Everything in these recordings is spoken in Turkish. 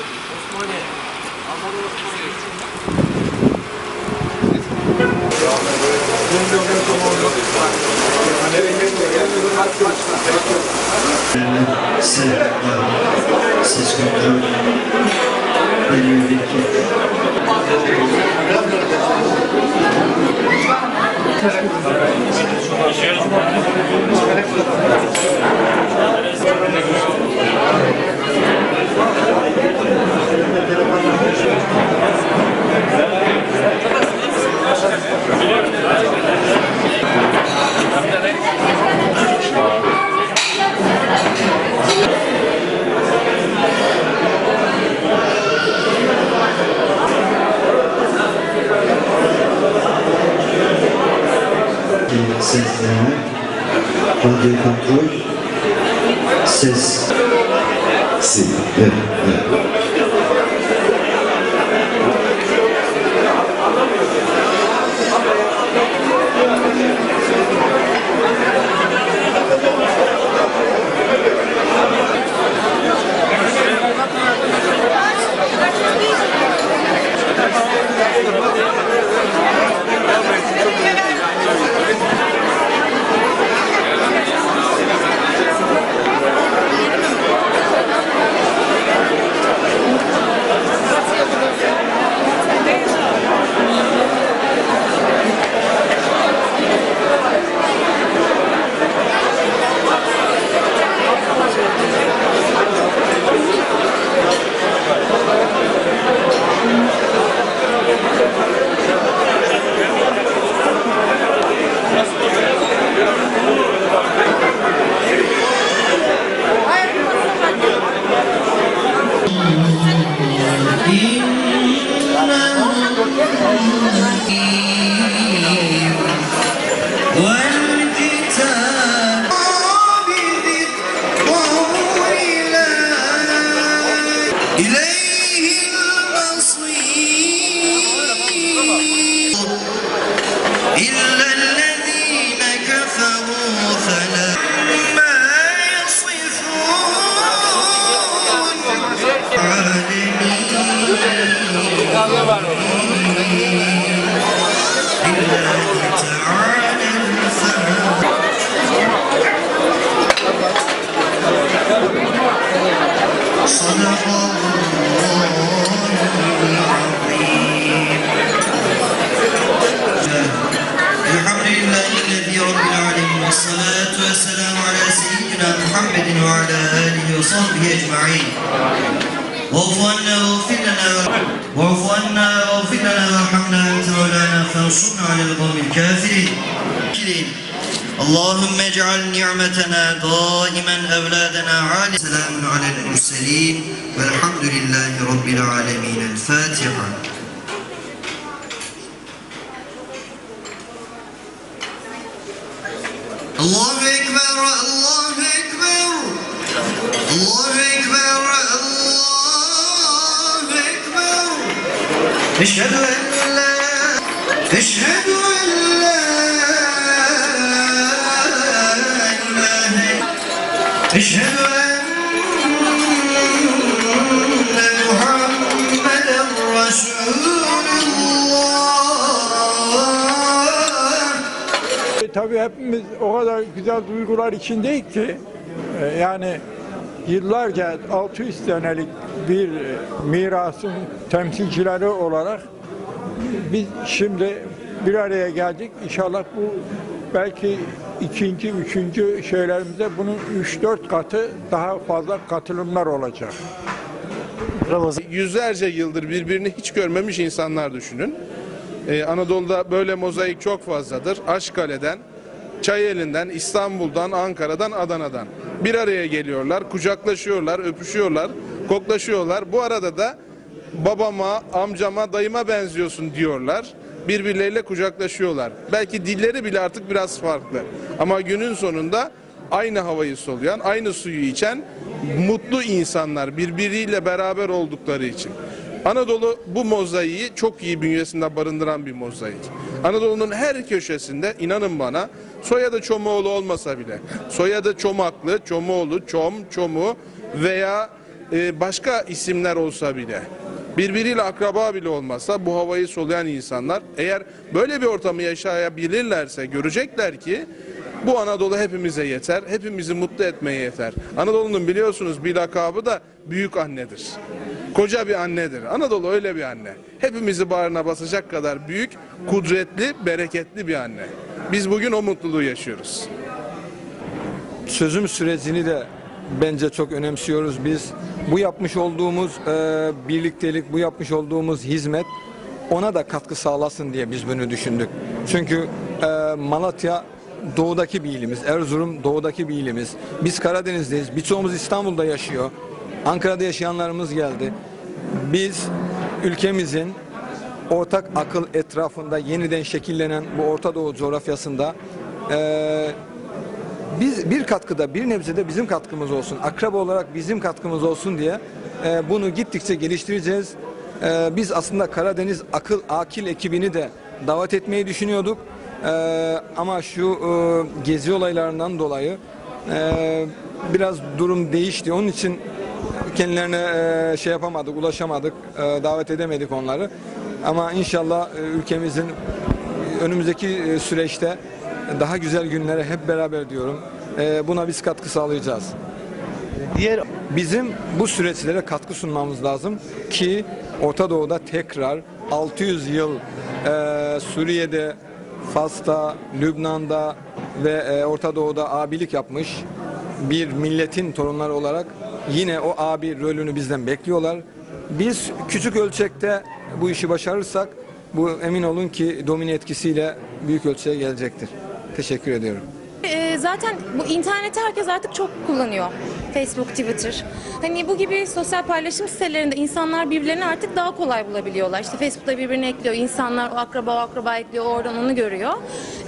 Osmaniye. Anadolu Osmaniye. Selamlar, ses kontrol, elindeki sesleme, radyo kontrol, ses. Si, وصحبه أجمعين واعف عنا واغفر لنا واعف عنا واغفر لنا وارحمنا أنت مولانا فانصرنا على القوم الكافرين. اللهم اجعل نعمتنا دائما أولادنا عالي سلام على المرسلين. والحمد لله رب العالمين. الفاتحة. الله أكبر الله أكبر. الله أكبر الله Eşhedü en la Eşhedü en la Eşhedü enne Muhammeden Resulullah e, Tabii hepimiz o kadar güzel duygular içindeydik ki e, yani yıllarca 600 senelik bir mirasın temsilcileri olarak biz şimdi bir araya geldik. İnşallah bu belki ikinci, üçüncü şeylerimize bunun 3-4 katı daha fazla katılımlar olacak. Yüzlerce yıldır birbirini hiç görmemiş insanlar düşünün. Ee, Anadolu'da böyle mozaik çok fazladır. Aşkale'den, Çayeli'nden, İstanbul'dan, Ankara'dan, Adana'dan bir araya geliyorlar, kucaklaşıyorlar, öpüşüyorlar, koklaşıyorlar. Bu arada da babama, amcama, dayıma benziyorsun diyorlar. Birbirleriyle kucaklaşıyorlar. Belki dilleri bile artık biraz farklı. Ama günün sonunda aynı havayı soluyan, aynı suyu içen mutlu insanlar birbiriyle beraber oldukları için. Anadolu bu mozaiği çok iyi bünyesinde barındıran bir mozaik. Anadolu'nun her köşesinde inanın bana soyadı Çomoğlu olmasa bile soyadı Çomaklı, Çomoğlu, Çom, Çomu veya e, başka isimler olsa bile birbiriyle akraba bile olmasa bu havayı soluyan insanlar eğer böyle bir ortamı yaşayabilirlerse görecekler ki bu Anadolu hepimize yeter, hepimizi mutlu etmeye yeter. Anadolu'nun biliyorsunuz bir lakabı da büyük annedir. Koca bir annedir. Anadolu öyle bir anne. Hepimizi bağrına basacak kadar büyük, kudretli, bereketli bir anne. Biz bugün o mutluluğu yaşıyoruz. çözüm sürecini de bence çok önemsiyoruz biz. Bu yapmış olduğumuz e, birliktelik, bu yapmış olduğumuz hizmet ona da katkı sağlasın diye biz bunu düşündük. Çünkü e, Malatya doğudaki bir ilimiz, Erzurum doğudaki bir ilimiz. Biz Karadeniz'deyiz, birçoğumuz İstanbul'da yaşıyor. Ankara'da yaşayanlarımız geldi. Biz ülkemizin ortak akıl etrafında yeniden şekillenen bu Orta Doğu coğrafyasında e, biz bir katkıda bir nebzede bizim katkımız olsun. Akraba olarak bizim katkımız olsun diye e, bunu gittikçe geliştireceğiz. E, biz aslında Karadeniz Akıl Akil ekibini de davet etmeyi düşünüyorduk. E, ama şu e, gezi olaylarından dolayı e, biraz durum değişti. Onun için kendilerine e, şey yapamadık, ulaşamadık, e, davet edemedik onları. Ama inşallah e, ülkemizin önümüzdeki e, süreçte daha güzel günlere hep beraber diyorum. E, Buna biz katkı sağlayacağız. Diğer Bizim bu süreçlere katkı sunmamız lazım ki Orta Doğu'da tekrar 600 yıl e, Suriye'de, Fas'ta, Lübnan'da ve e, Orta Doğu'da abilik yapmış bir milletin torunları olarak yine o abi rolünü bizden bekliyorlar. Biz küçük ölçekte bu işi başarırsak bu emin olun ki domine etkisiyle büyük ölçüye gelecektir. Teşekkür ediyorum. Ee, zaten bu interneti herkes artık çok kullanıyor. Facebook, Twitter. Hani bu gibi sosyal paylaşım sitelerinde insanlar birbirlerini artık daha kolay bulabiliyorlar. İşte Facebook'ta birbirini ekliyor. insanlar o akraba o akraba ekliyor. Oradan onu görüyor.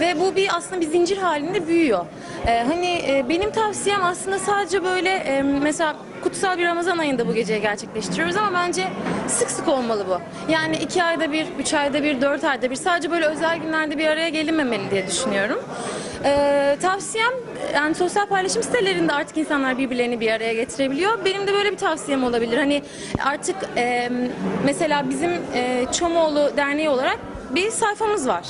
Ve bu bir aslında bir zincir halinde büyüyor. Ee, hani e, benim tavsiyem aslında sadece böyle e, mesela kutsal bir Ramazan ayında bu geceyi gerçekleştiriyoruz ama bence sık sık olmalı bu. Yani iki ayda bir, üç ayda bir, dört ayda bir sadece böyle özel günlerde bir araya gelinmemeli diye düşünüyorum. Ee, tavsiyem yani sosyal paylaşım sitelerinde artık insanlar birbirlerini bir araya getirebiliyor. Benim de böyle bir tavsiyem olabilir. Hani artık e, mesela bizim e, Çomoğlu Derneği olarak bir sayfamız var.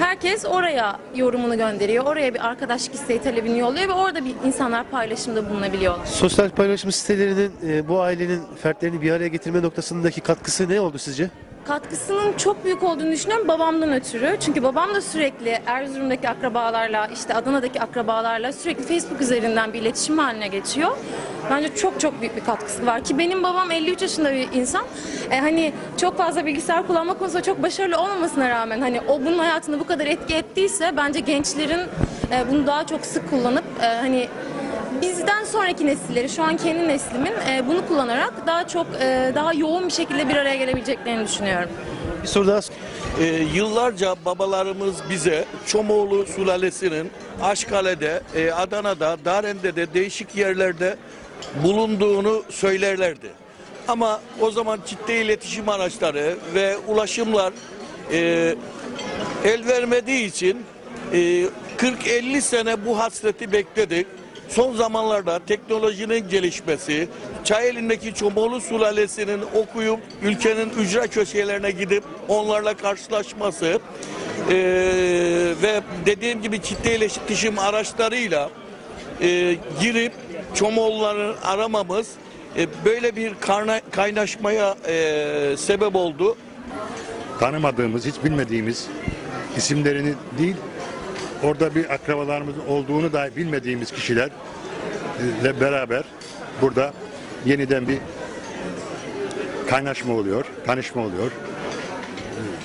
Herkes oraya yorumunu gönderiyor. Oraya bir arkadaşlık isteği talebini yolluyor ve orada bir insanlar paylaşımda bulunabiliyorlar. sosyal paylaşım sitelerinin e, bu ailenin fertlerini bir araya getirme noktasındaki katkısı ne oldu sizce? Katkısının çok büyük olduğunu düşünüyorum babamdan ötürü. Çünkü babam da sürekli Erzurum'daki akrabalarla, işte Adana'daki akrabalarla sürekli Facebook üzerinden bir iletişim haline geçiyor. Bence çok çok büyük bir katkısı var ki benim babam 53 yaşında bir insan. E, hani çok fazla bilgisayar kullanma konusunda çok başarılı olmamasına rağmen hani o bunun hayatında bu kadar etki ettiyse bence gençlerin e, bunu daha çok sık kullanıp e, hani bizden sonraki nesilleri, şu an kendi neslimin e, bunu kullanarak daha çok, e, daha yoğun bir şekilde bir araya gelebileceklerini düşünüyorum. Bir soru daha Ee, yıllarca babalarımız bize Çomoğlu sülalesinin Aşkale'de, e, Adana'da, Daren'de değişik yerlerde bulunduğunu söylerlerdi. Ama o zaman kitle iletişim araçları ve ulaşımlar e, el vermediği için e, 40-50 sene bu hasreti bekledik. Son zamanlarda teknolojinin gelişmesi, Çayeli'ndeki Çomoğlu sülalesinin okuyup ülkenin ücra köşelerine gidip onlarla karşılaşması e, ve dediğim gibi kitle iletişim araçlarıyla e, girip Çomoğluları aramamız e, böyle bir karna, kaynaşmaya e, sebep oldu. tanımadığımız, hiç bilmediğimiz isimlerini değil, orada bir akrabalarımızın olduğunu dahi bilmediğimiz kişilerle beraber burada yeniden bir kaynaşma oluyor, tanışma oluyor.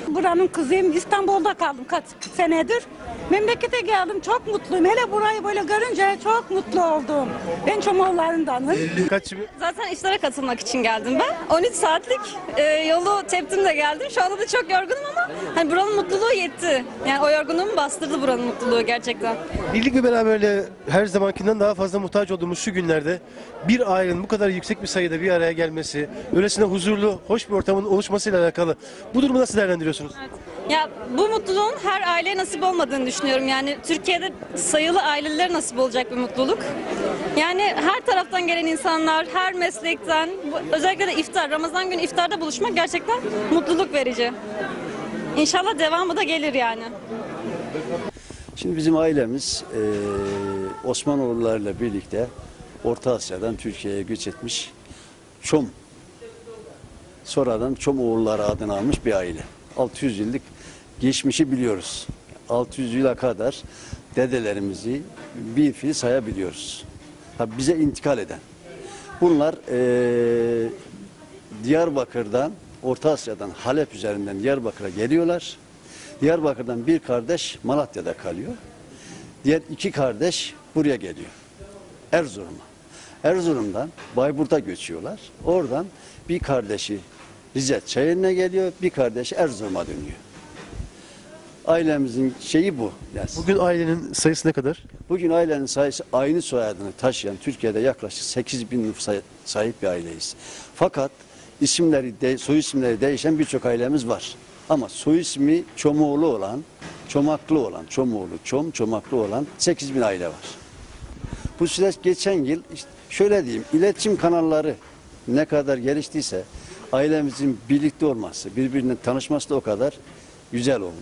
Buranın kızıyım. İstanbul'da kaldım kaç senedir. Memlekete geldim. Çok mutluyum. Hele burayı böyle görünce çok mutlu oldum. Ben Çomoğullarındanım. kaç Zaten işlere katılmak için geldim ben. 13 saatlik e, yolu teptim de geldim. Şu anda da çok yorgunum ama hani buranın mutluluğu yetti. Yani o yorgunluğumu bastırdı buranın mutluluğu gerçekten. birlik ve beraberliğe her zamankinden daha fazla muhtaç olduğumuz şu günlerde bir ailenin bu kadar yüksek bir sayıda bir araya gelmesi, öylesine huzurlu, hoş bir ortamın oluşmasıyla alakalı bu durumu nasıl değerlendiriyorsunuz? Ya bu mutluluğun her aileye nasip olmadığını düşünüyorum. Yani Türkiye'de sayılı ailelere nasip olacak bir mutluluk. Yani her taraftan gelen insanlar, her meslekten, özellikle de iftar, Ramazan günü iftarda buluşmak gerçekten mutluluk verici. İnşallah devamı da gelir yani. Şimdi bizim ailemiz eee Osmanoğullarıyla birlikte Orta Asya'dan Türkiye'ye göç etmiş Çom. Sonradan Çom oğulları adını almış bir aile. 600 yıllık geçmişi biliyoruz. 600 yıla kadar dedelerimizi bir fil sayabiliyoruz. Tabii bize intikal eden. Bunlar eee, Diyarbakır'dan, Orta Asya'dan, Halep üzerinden Diyarbakır'a geliyorlar. Diyarbakır'dan bir kardeş Malatya'da kalıyor. Diğer iki kardeş buraya geliyor. Erzurum'a. Erzurum'dan Bayburt'a göçüyorlar. Oradan bir kardeşi Rize Çayırı'na geliyor, bir kardeşi Erzurum'a dönüyor. Ailemizin şeyi bu. Yani Bugün ailenin sayısı ne kadar? Bugün ailenin sayısı aynı soyadını taşıyan Türkiye'de yaklaşık 8 bin nüfusa sahip bir aileyiz. Fakat isimleri, de, soy isimleri değişen birçok ailemiz var. Ama soy ismi Çomoğlu olan, Çomaklı olan, Çomoğlu, Çom, Çomaklı olan 8 bin aile var. Bu süreç geçen yıl işte şöyle diyeyim iletişim kanalları ne kadar geliştiyse ailemizin birlikte olması, birbirine tanışması da o kadar güzel oldu.